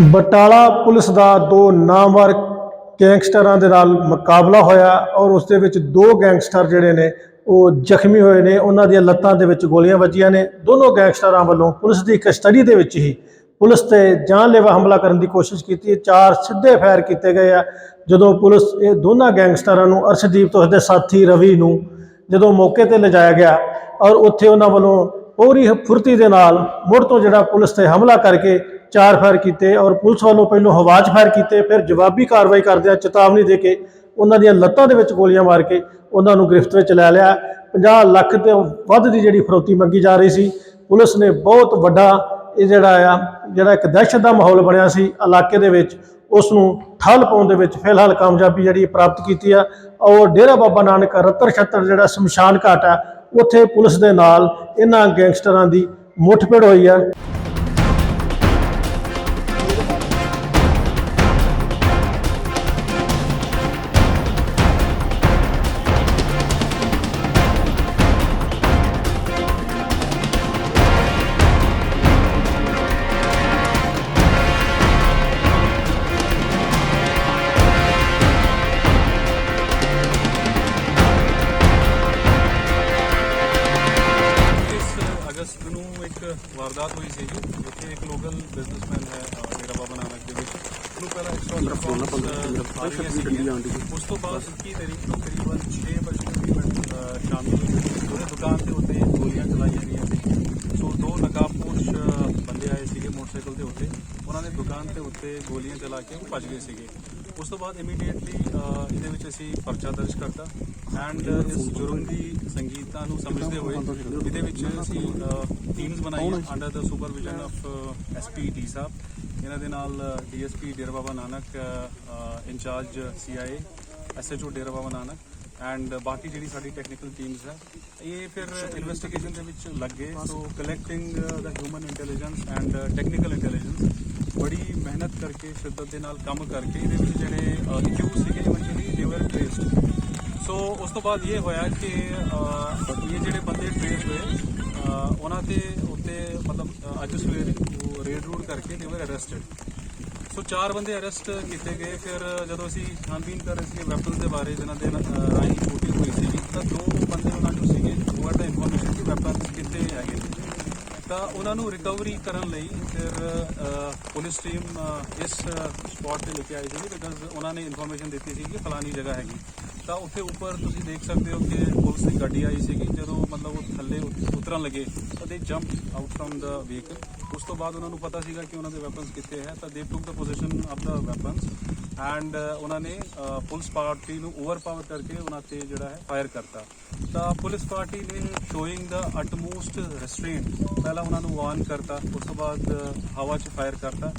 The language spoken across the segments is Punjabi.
ਬਟਾਲਾ ਪੁਲਿਸ ਦਾ ਦੋ ਨਾਮਵਰ ਗੈਂਗਸਟਰਾਂ ਦੇ ਨਾਲ ਮੁਕਾਬਲਾ ਹੋਇਆ ਔਰ ਉਸ ਦੇ ਵਿੱਚ ਦੋ ਗੈਂਗਸਟਰ ਜਿਹੜੇ ਨੇ, ਉਹ ਜ਼ਖਮੀ ਹੋਏ ਨੇ। ਉਹਨਾਂ ਦੀਆਂ ਲੱਤਾਂ ਦੇ ਵਿੱਚ ਗੋਲੀਆਂ ਵੱਜੀਆਂ ਨੇ। ਦੋਨੋਂ ਗੈਂਗਸਟਰਾਂ ਵੱਲੋਂ ਪੁਲਿਸ ਦੀ ਕਸਟਡੀ ਦੇ ਵਿੱਚ ਹੀ ਪੁਲਿਸ ਤੇ ਜਾਨਲੇਵਾ ਹਮਲਾ ਕਰਨ ਦੀ ਕੋਸ਼ਿਸ਼ ਕੀਤੀ। ਚਾਰ ਸਿੱਧੇ ਫਾਇਰ ਕੀਤੇ ਗਏ ਆ। ਜਦੋਂ ਪੁਲਿਸ ਇਹ ਦੋਨਾਂ ਗੈਂਗਸਟਰਾਂ ਨੂੰ ਅਰਸ਼ਦੀਪ ਤੋਂ ਉਸਦੇ ਸਾਥੀ ਰਵੀ ਨੂੰ ਜਦੋਂ ਮੌਕੇ ਤੇ ਲਿਜਾਇਆ ਗਿਆ ਔਰ ਉੱਥੇ ਉਹਨਾਂ ਵੱਲੋਂ ਪੂਰੀ ਫੁਰਤੀ ਦੇ ਨਾਲ ਮੁੜ ਤੋਂ ਜਿਹੜਾ ਪੁਲਿਸ ਤੇ ਹਮਲਾ ਕਰਕੇ ਚਾਰ ਫਾਇਰ ਕੀਤੇ ਔਰ ਪੁਲਿਸ ਵੱਲੋਂ ਪਹਿਲੋਂ ਹਵਾ 'ਚ ਫਾਇਰ ਕੀਤੇ, ਫਿਰ ਜਵਾਬੀ ਕਾਰਵਾਈ ਕਰਦਿਆਂ ਚੇਤਾਵਨੀ ਦੇ ਕੇ ਉਹਨਾਂ ਦੀਆਂ ਲੱਤਾਂ ਦੇ ਵਿੱਚ ਗੋਲੀਆਂ ਮਾਰ ਕੇ ਉਹਨਾਂ ਨੂੰ ਗ੍ਰਿਫਤ ਵਿੱਚ ਲੈ ਲਿਆ। 50 ਲੱਖ ਤੋਂ ਵੱਧ ਦੀ ਜਿਹੜੀ ਫਰੋਤੀ ਮੰਗੀ ਜਾ ਰਹੀ ਸੀ। ਪੁਲਿਸ ਨੇ ਬਹੁਤ ਵੱਡਾ ਇਹ ਜਿਹੜਾ ਆ, ਜਿਹੜਾ ਇੱਕ ਦਹਿਸ਼ਤ ਦਾ ਮਾਹੌਲ ਬਣਿਆ ਸੀ ਇਲਾਕੇ ਦੇ ਵਿੱਚ ਉਸ ਨੂੰ ਠੱਲ ਪਾਉਣ ਦੇ ਵਿੱਚ ਫਿਲਹਾਲ ਕਾਮਯਾਬੀ ਜਿਹੜੀ ਪ੍ਰਾਪਤ ਕੀਤੀ ਆ। ਔਰ ਡੇਰਾ ਬਾਬਾ ਨਾਨਕ ਰਤਰ ਛੱਤਰ ਜਿਹੜਾ ਸ਼ਮਸ਼ਾਨ ਘਾਟ ਆ, ਉੱਥੇ ਪੁਲਿਸ ਦੇ ਨਾਲ ਇਹਨਾਂ ਗੈਂਗਸਟਰਾਂ ਦੀ ਮੁੱਠਭੇੜ ਹੋਈ ਆ। ਵਾਰਦਾਤ ਹੋਈ ਸੀ ਜਿੱਥੇ ਇੱਕ ਲੋਕਲ ਬਿਜ਼ਨਸਮੈਨ ਹੈ ਡੇਰਾ ਬਾਬਾ ਨਾਨਕ ਦੇ ਵਿੱਚ। ਉਹਨੂੰ ਪਹਿਲਾਂ ਐਕਸਟਰਾ ਉਸ ਤੋਂ ਬਾਅਦ 21 ਤਰੀਕ ਨੂੰ ਤਕਰੀਬਨ 6 ਵਜੇ ਤਕਰੀਬਨ ਅਹ, ਸ਼ਾਮੀ ਉਹਦੇ ਦੁਕਾਨ ਦੇ ਉੱਤੇ ਗੋਲੀਆਂ ਚਲਾਈਆਂ ਗਈਆਂ ਸੀ ਸੋ ਦੋ ਨਕਾਬਪੋਸ਼ ਅਹ, ਬੰਦੇ ਆਏ ਸੀਗੇ ਮੋਟਰਸਾਈਕਲ ਦੇ ਉੱਤੇ ਉਹਨਾਂ ਨੇ ਦੁਕਾਨ ਦੇ ਉੱਤੇ ਗੋਲੀਆਂ ਚਲਾ ਕੇ ਉਹ ਭੱਜ ਗਏ ਸੀਗੇ। ਉਸ ਤੋਂ ਬਾਅਦ ਇਮੀਡੀਏਟਲੀ ਇਹਦੇ ਵਿੱਚ ਅਸੀਂ ਪਰਚਾ ਦਰਜ ਕਰਤਾ ਐਂਡ ਇਸ ਜੁਰਮ ਦੀ ਸੰਗੀਤਾ ਨੂੰ ਸਮਝਦੇ ਹੋਏ ਇਹਦੇ ਵਿੱਚ ਅਸੀਂ ਟੀਮਸ ਬਣਾਈਆਂ under the supervision of SP D ਸਾਹਿਬ। ਇਹਨਾਂ ਦੇ ਨਾਲ DSP Dera Baba Nanak in charge CIA SHO Dera Baba Nanak and ਬਾਕੀ ਜਿਹੜੀ ਸਾਡੀ ਟੈਕਨੀਕਲ ਟੀਮਸ ਹੈ, ਇਹ ਫਿਰ ਇਨਵੈਸਟੀਗੇਸ਼ਨ ਦੇ ਵਿੱਚ ਲੱਗੇ so collecting the human intelligence and technical intelligence ਬੜੀ ਮਿਹਨਤ ਕਰਕੇ ਸ਼ਿੱਦਤ ਦੇ ਨਾਲ ਕੰਮ ਕਰਕੇ ਇਹਦੇ ਵਿੱਚ ਜਿਹੜੇ ਅਕਿਊਜ਼ ਸੀਗੇ ਇਵੈਂਚੁਅਲੀ ਦੇ ਵਰ ਟ੍ਰੇਸਡ ਸੋ ਉਸ ਤੋਂ ਬਾਅਦ ਇਹ ਹੋਇਆ ਕਿ ਇਹ ਜਿਹੜੇ ਬੰਦੇ ਟ੍ਰੇਸ ਹੋਏ ਉਹਨਾਂ ਤੇ ਉੱਤੇ ਮਤਲਬ ਅੱਜ ਸਵੇਰੇ ਉਹ ਰੇਡ ਰੂਡ ਕਰਕੇ ਦੇ ਵਰ ਅਰੈਸਟਡ ਸੋ ਚਾਰ ਬੰਦੇ ਅਰੈਸਟ ਕੀਤੇ ਗਏ। ਫਿਰ ਜਦੋਂ ਅਸੀਂ ਛਾਨਬੀਨ ਕਰ ਰਹੇ ਸੀ ਵੈਪਨਸ ਦੇ ਬਾਰੇ ਜਿਨ੍ਹਾਂ ਦੇ ਅਹ, ਰਾਹੀਂ ਸ਼ੂਟਿੰਗ ਹੋਈ ਸੀ ਤਾਂ ਦੋ ਬੰਦੇ ਉਹਨਾਂ ਨੂੰ ਸੀਗੇ ਉਹ ਦਾ ਇਨਫੋਰਮੇਸ਼ਨ ਕਿ ਵੈਪਨਸ ਕਿੱਥੇ ਹੈਗੇ ਤਾਂ ਉਹਨਾਂ ਨੂੰ ਰਿਕਵਰੀ ਕਰਨ ਲਈ ਫਿਰ ਪੁਲਿਸ ਟੀਮ ਇਸ ਸਪੌਟ ਤੇ ਲੈ ਕੇ ਆਈ ਸੀ ਬਿਕਾਜ਼ ਉਹਨਾਂ ਨੇ ਇਨਫੋਰਮੇਸ਼ਨ ਦਿੱਤੀ ਸੀ ਕਿ ਫਲਾਨੀ ਜਗ੍ਹਾ ਹੈਗੀ। ਤਾਂ ਉੱਥੇ ਉੱਪਰ ਤੁਸੀਂ ਦੇਖ ਸਕਦੇ ਹੋ ਕਿ ਪੁਲਿਸ ਦੀ ਗੱਡੀ ਆਈ ਸੀਗੀ। ਜਦੋਂ ਮਤਲਬ ਉਹ ਥੱਲੇ ਉਤਰਨ ਲੱਗੇ, ਤਾਂ they jump out from the vehicle ਉਸ ਤੋਂ ਬਾਅਦ ਉਹਨਾਂ ਨੂੰ ਪਤਾ ਸੀਗਾ ਕਿ ਉਹਨਾਂ ਦੇ ਵੈਪਨਸ ਕਿੱਥੇ ਹੈ, ਤਾਂ they took the position of the weapons and ਉਹਨਾਂ ਨੇ ਪੁਲਿਸ ਪਾਰਟੀ ਨੂੰ ਓਵਰਪਾਵਰ ਕਰਕੇ ਉਹਨਾਂ ਤੇ ਜਿਹੜਾ ਹੈ ਫਾਇਰ ਕਰਤਾ। ਤਾਂ ਪੁਲਿਸ ਪਾਰਟੀ ਨੇ ਸ਼ੋਇੰਗ ਦਾ ਅਟਮੋਸਟ ਰੈਸਟ੍ਰੇਂਟ ਪਹਿਲਾਂ ਉਹਨਾਂ ਨੂੰ ਵਾਰਨ ਕਰਤਾ, ਉਸ ਤੋਂ ਬਾਅਦ ਹਵਾ 'ਚ ਫਾਇਰ ਕਰਤਾ।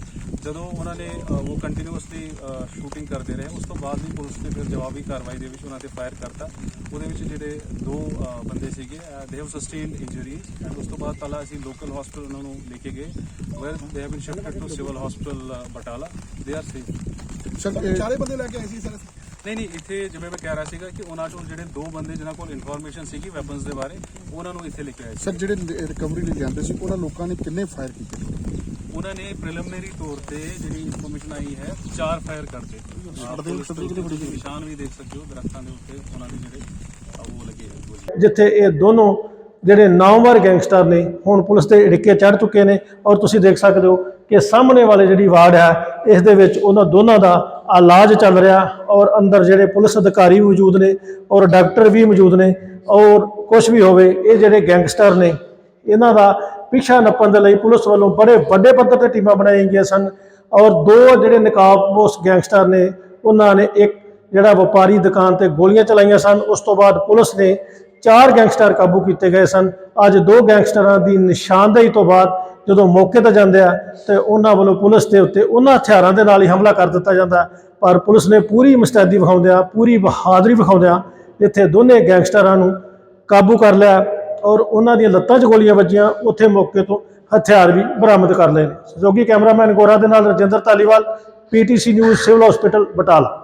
ਜਦੋਂ ਉਹਨਾਂ ਨੇ ਉਹ ਕੰਟੀਨਿਊਸਲੀ ਸ਼ੂਟਿੰਗ ਕਰਦੇ ਰਹੇ, ਉਸ ਤੋਂ ਬਾਅਦ ਵੀ ਪੁਲਿਸ ਨੇ ਫਿਰ ਜਵਾਬੀ ਕਾਰਵਾਈ ਦੇ ਵਿੱਚ ਉਹਨਾਂ ਤੇ ਫਾਇਰ ਕਰਤਾ। ਉਹਦੇ ਵਿੱਚ ਜਿਹੜੇ ਦੋ ਬੰਦੇ ਸੀਗੇ they have sustained injuries and ਉਸ ਤੋਂ ਬਾਅਦ ਪਹਿਲਾਂ ਅਸੀਂ ਲੋਕਲ ਹਸਪੀਟਲ ਉਹਨਾਂ ਨੂੰ ਲੈ ਕੇ ਗਏ। Where they have been shifted to civil hospital Batala they are safe sir ਚਾਰੇ ਬੰਦੇ ਲੈ ਕੇ ਆਏ ਸੀ ਸਰ ਨਹੀਂ ਨਹੀਂ ਇੱਥੇ ਜਿਵੇਂ ਮੈਂ ਕਹਿ ਰਿਹਾ ਸੀਗਾ ਕਿ ਉਹਨਾਂ ਚੋਂ ਜਿਹੜੇ ਦੋ ਬੰਦੇ ਜਿਨ੍ਹਾਂ ਕੋਲ ਇਨਫੋਰਮੇਸ਼ਨ ਸੀਗੀ ਵੈਪਨਸ ਦੇ ਬਾਰੇ ਉਹਨਾਂ ਨੂੰ ਇੱਥੇ ਲੈ ਕੇ ਆਏ ਸੀ ਸਰ ਜਿਹੜੇ ਰਿਕਵਰੀ ਲਈ ਜਾਂਦੇ ਸੀ ਉਹਨਾਂ ਲੋਕਾਂ ਨੇ ਕਿੰਨੇ ਫਾਇਰ ਕੀਤੇ ਉਹਨਾਂ ਨੇ ਪ੍ਰੀਲਿਮਿਨਰੀ ਤੌਰ ਤੇ ਜਿਹੜੀ ਇਨਫੋਰਮੇਸ਼ਨ ਆਈ ਹੈ ਚਾਰ ਫਾਇਰ ਕਰਤੇ ਆਪ ਪੁਲਿਸ ਦੇ ਉੱਤੇ ਨਿਸ਼ਾਨ ਵੀ ਦੇਖ ਸਕਦੇ ਹੋ ਦਰਖਤਾਂ ਦੇ ਉੱਤੇ ਉਹਨਾਂ ਦੇ ਜਿਹੜੇ ਉਹ ਲੱਗੇ ਹੋਏ ਜਿੱਥੇ ਇਹ ਦੋਨੋਂ ਜਿਹੜੇ ਨਾਮਵਰ ਗੈਂਗਸਟਰ ਨੇ, ਹੁਣ ਪੁਲਿਸ ਦੇ ਢਿੱਕੇ ਚੜ ਚੁੱਕੇ ਨੇ ਔਰ ਤੁਸੀਂ ਦੇਖ ਸਕਦੇ ਹੋ ਕਿ ਸਾਹਮਣੇ ਵਾਲੇ ਜਿਹੜੀ ਵਾਰਡ ਹੈ, ਇਸ ਦੇ ਵਿੱਚ ਉਹਨਾਂ ਦੋਨਾਂ ਦਾ ਇਲਾਜ ਚੱਲ ਰਿਹਾ ਔਰ ਅੰਦਰ ਜਿਹੜੇ ਪੁਲਿਸ ਅਧਿਕਾਰੀ ਮੌਜੂਦ ਨੇ ਔਰ ਡਾਕਟਰ ਵੀ ਮੌਜੂਦ ਨੇ ਔਰ ਕੁਝ ਵੀ ਹੋਵੇ, ਇਹ ਜਿਹੜੇ ਗੈਂਗਸਟਰ ਨੇ, ਇਹਨਾਂ ਦਾ ਪਿੱਛਾ ਨੱਪਣ ਦੇ ਲਈ ਪੁਲਿਸ ਵੱਲੋਂ ਬੜੇ ਵੱਡੇ ਪੱਧਰ ਤੇ ਟੀਮਾਂ ਬਣਾਈਆਂ ਗਈਆਂ ਸਨ ਔਰ ਦੋ ਜਿਹੜੇ ਨਕਾਬਪੋਸ਼ ਗੈਂਗਸਟਰ ਨੇ, ਉਹਨਾਂ ਨੇ ਇੱਕ ਜਿਹੜਾ ਵਪਾਰੀ ਦੁਕਾਨ ਤੇ ਗੋਲੀਆਂ ਚਲਾਈਆਂ ਸਨ, ਉਸ ਤੋਂ ਬਾਅਦ ਪੁਲਿਸ ਨੇ ਚਾਰ ਗੈਂਗਸਟਰ ਕਾਬੂ ਕੀਤੇ ਗਏ ਸਨ। ਅੱਜ ਦੋ ਗੈਂਗਸਟਰਾਂ ਦੀ ਨਿਸ਼ਾਨਦੇਹੀ ਤੋਂ ਬਾਅਦ ਜਦੋਂ ਮੌਕੇ ਤੇ ਜਾਂਦੇ ਆ, ਤੇ ਉਹਨਾਂ ਵੱਲੋਂ ਪੁਲਿਸ ਦੇ ਉੱਤੇ ਉਹਨਾਂ ਹਥਿਆਰਾਂ ਦੇ ਨਾਲ ਹੀ ਹਮਲਾ ਕਰ ਦਿੱਤਾ ਜਾਂਦਾ। ਪਰ ਪੁਲਿਸ ਨੇ ਪੂਰੀ ਮੁਸਤੈਦੀ ਵਿਖਾਉਂਦਿਆਂ, ਪੂਰੀ ਬਹਾਦਰੀ ਵਿਖਾਉਂਦਿਆਂ ਇੱਥੇ ਦੋਨੇ ਗੈਂਗਸਟਰਾਂ ਨੂੰ ਕਾਬੂ ਕਰ ਲਿਆ ਔਰ ਉਹਨਾਂ ਦੀਆਂ ਲੱਤਾਂ 'ਚ ਗੋਲੀਆਂ ਵੱਜੀਆਂ। ਉੱਥੇ ਮੌਕੇ ਤੋਂ ਹਥਿਆਰ ਵੀ ਬਰਾਮਦ ਕਰ ਲਏ ਨੇ। ਸਹਿਯੋਗੀ ਕੈਮਰਾਮੈਨ ਗੋਰਾ ਦੇ ਨਾਲ Rajinder Dhaliwal, PTC news civil hospital, Batala.